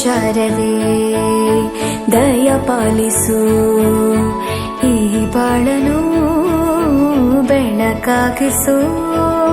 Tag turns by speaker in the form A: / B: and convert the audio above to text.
A: ಹೇ ಶಾರದೆ ದಯ ಪಾಲಿಸು. ಈ ಬಾಳನು ಬೆಳಕಾಗಿಸು ಹೇ